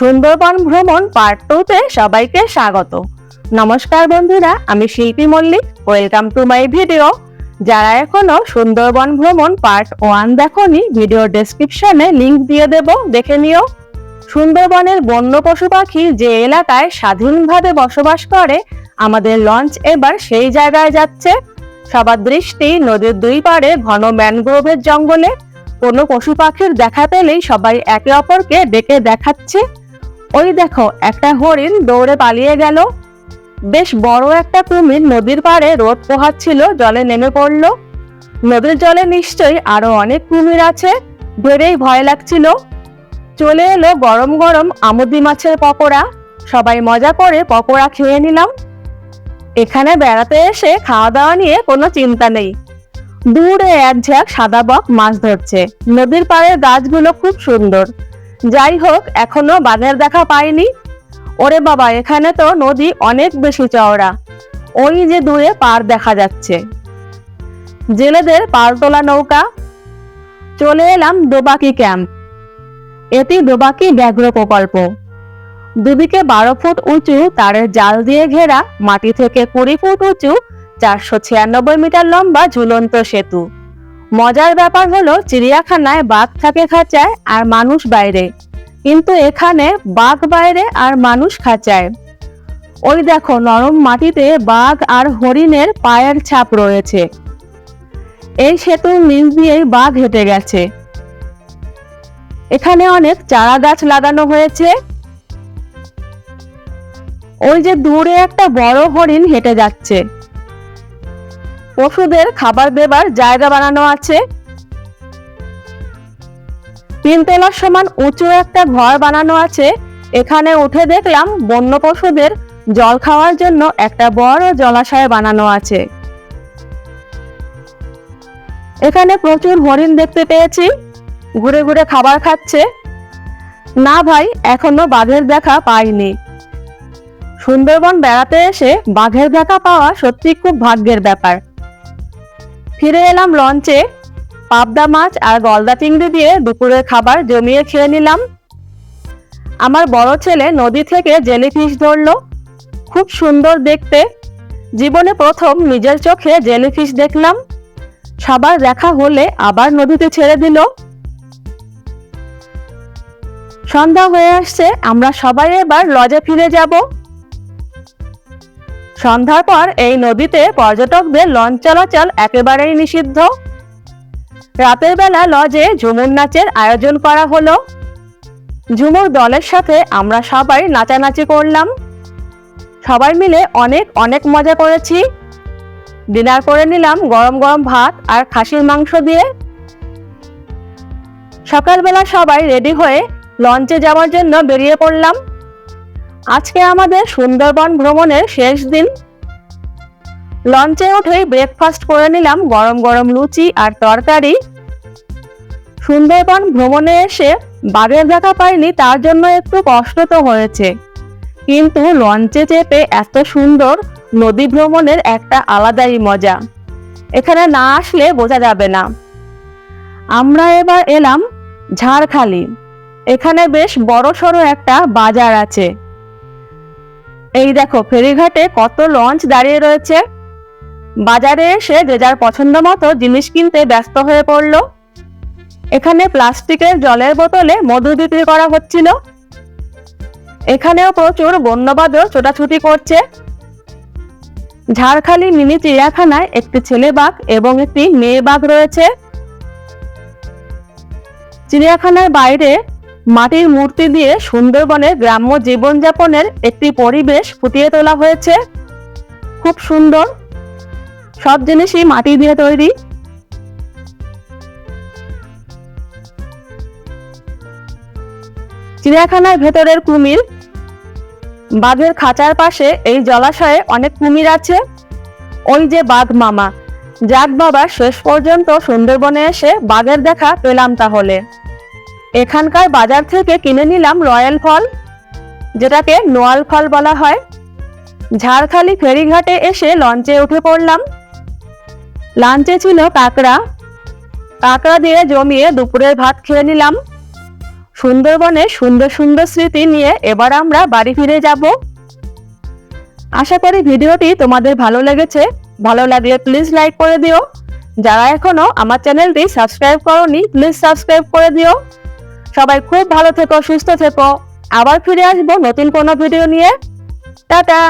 সুন্দরবন ভ্রমণ পার্ট টুতে সবাইকে স্বাগত। নমস্কার বন্ধুরা, আমি Shilpi Mallick welcome to my video যারা এখনও সুন্দরবন ভ্রমণ পার্ট ওয়ান দেখনি ভিডিও ডেসক্রিপশনে লিংক দিয়ে দেব, দেখে নিও। সুন্দরবনের বন্য পশু পাখি যে এলাকায় স্বাধীনভাবে বসবাস করে, আমাদের লঞ্চ এবার সেই জায়গায় যাচ্ছে। সবার দৃষ্টি নদীর দুই পাড়ে ঘন ম্যানগ্রোভের জঙ্গলে। কোনো পশু পাখির দেখা পেলেই সবাই একে অপরকে ডেকে দেখাচ্ছে। ওই দেখো, একটা হরিণ দৌড়ে পালিয়ে গেল। বেশ বড় একটা কুমির নদীর পাড়ে রোদ পোহাচ্ছিল, জলে নেমে পড়ল। নদীর জলে নিশ্চয়ই আরও অনেক কুমির আছে, ভেবেই ভয় লাগছিল। চলে এলো গরম গরম আমুদি মাছের পকোড়া। সবাই মজা করে পকোড়া খেয়ে নিলাম। এখানে বেড়াতে এসে খাওয়া দাওয়া নিয়ে কোনো চিন্তা নেই। দূরে এক ঝাঁক সাদা বক মাছ ধরছে। নদীর পাড়ের গাছগুলো খুব সুন্দর। যাই হোক, এখনও বাঘের দেখা পাইনি। ওরে বাবা, এখানে তো নদী অনেক বেশি চওড়া। ওই যে দূরে পার দেখা যাচ্ছে। জেলেদের পালতোলা নৌকা। চলে এলাম দোবাকি ক্যাম্প। এটি দোবাকি ব্যাঘ্র প্রকল্প। দুদিকে বারো ফুট উঁচু তারের জাল দিয়ে ঘেরা, মাটি থেকে কুড়ি ফুট উঁচু, চারশো ছিয়ানব্বই মিটার লম্বা ঝুলন্ত সেতু। মজার ব্যাপার হলো চিড়িয়াখানায় বাঘ থাকে খাঁচায় আর মানুষ বাইরে। কিন্তু এখানে বাঘ বাইরে আর মানুষ খাঁচায়। ওই দেখো নরম মাটিতে বাঘ আর হরিণের পায়ের ছাপ রয়েছে। এই সেতুর নিচ দিয়েই বাঘ হেঁটে গেছে। এখানে অনেক চারা গাছ লাগানো হয়েছে। ওই যে দূরে একটা বড় হরিণ হেঁটে যাচ্ছে। পশুদের খাবার দেবার জায়গা বানানো আছে। তিনতলার সমান উঁচু একটা ঘর বানানো আছে। এখানে উঠে দেখলাম বন্য পশুদের জল খাওয়ার জন্য একটা বড় জলাশয় বানানো আছে। এখানে প্রচুর হরিণ দেখতে পেয়েছি। ঘুরে ঘুরে খাবার খাচ্ছে। না ভাই, এখনও বাঘের দেখা পাইনি। সুন্দরবন বেড়াতে এসে বাঘের দেখা পাওয়া সত্যি খুব ভাগ্যের ব্যাপার। ফিরে এলাম লঞ্চে পাবদা মাছ আর গলদা চিংড়ি দিয়ে দুপুরের খাবার জমিয়ে খেয়ে নিলাম। আমার বড় ছেলে নদী থেকে জেলিফিশ ধরলো। খুব সুন্দর দেখতে। জীবনে প্রথম নিজের চোখে জেলিফিশ দেখলাম। সবার দেখা হলে আবার নদীতে ছেড়ে দিল। সন্ধ্যা হয়ে আসছে, আমরা সবাই এবার লজে ফিরে যাব। সন্ধ্যার পর এই নদীতে পর্যটকদের লঞ্চ চলাচল একেবারেই নিষিদ্ধ। রাতের বেলা লজে ঝুমুর নাচের আয়োজন করা হলো। ঝুমুর দলের সাথে আমরা সবাই নাচানাচি করলাম। সবাই মিলে অনেক অনেক মজা করেছি। ডিনার করে নিলাম গরম গরম ভাত আর খাসির মাংস দিয়ে। সকালবেলা সবাই রেডি হয়ে লঞ্চে যাওয়ার জন্য বেরিয়ে পড়লাম। আজকে আমাদের সুন্দরবন ভ্রমণের শেষ দিন। লঞ্চে উঠেই ব্রেকফাস্ট করে নিলাম গরম গরম লুচি আর তরকারি। সুন্দরবন ভ্রমণে এসে বাঘের দেখা পাইনি, তার জন্য একটু কষ্ট তো হয়েছে। কিন্তু লঞ্চে চেপে এত সুন্দর নদী ভ্রমণের একটা আলাদাই মজা। এখানে না আসলে বোঝা যাবে না। আমরা এবার এলাম ঝাড়খালি। এখানে বেশ বড় সড়ো একটা বাজার আছে। এই দেখো, ফেরিঘাটে কত লঞ্চ দাঁড়িয়ে রয়েছে। বাজারে এসে যে যার পছন্দ মতো জিনিস কিনতে ব্যস্ত হয়ে পড়ল। এখানে প্লাস্টিকের জলের বোতলে মধু বিক্রি করা হচ্ছিল। এখানেও প্রচুর বন্যবাদও ছোটাছুটি করছে। ঝাড়খালি মিনি চিড়িয়াখানায় একটি ছেলে বাঘ এবং একটি মেয়ে বাঘ রয়েছে। চিড়িয়াখানার বাইরে মাটির মূর্তি দিয়ে সুন্দরবনের গ্রাম্য জীবনযাপনের একটি পরিবেশ ফুটিয়ে তোলা হয়েছে। খুব সুন্দর। সব জিনিসই মাটি দিয়ে তৈরি। চিড়িয়াখানার ভেতরের কুমির। বাঘের খাঁচার পাশে এই জলাশয়ে অনেক কুমির আছে। ওই যে বাঘ মামা। যাক বাবা, শেষ পর্যন্ত সুন্দরবনে এসে বাঘের দেখা পেলাম তাহলে। এখানকার বাজার থেকে কিনে নিলাম রয়্যাল ফল, যেটাকে নোয়াল ফল বলা হয়। ঝাড়খালি ফেরিঘাটে এসে লঞ্চে উঠে পড়লাম। লাঞ্চে ছিল কাঁকড়া। কাঁকড়া দিয়ে জমিয়ে দুপুরের ভাত খেয়ে নিলাম। সুন্দরবনে সুন্দর সুন্দর স্মৃতি নিয়ে এবার আমরা বাড়ি ফিরে যাব। আশা করি ভিডিওটি তোমাদের ভালো লেগেছে। ভালো লাগলে প্লিজ লাইক করে দিও। যারা এখনও আমার চ্যানেলটি সাবস্ক্রাইব করনি, প্লিজ সাবস্ক্রাইব করে দিও। সবাই খুব ভালো থেকো সুস্থ থেকো। আবার ফিরে আসব নতুন কোনো ভিডিও নিয়ে। টাটা।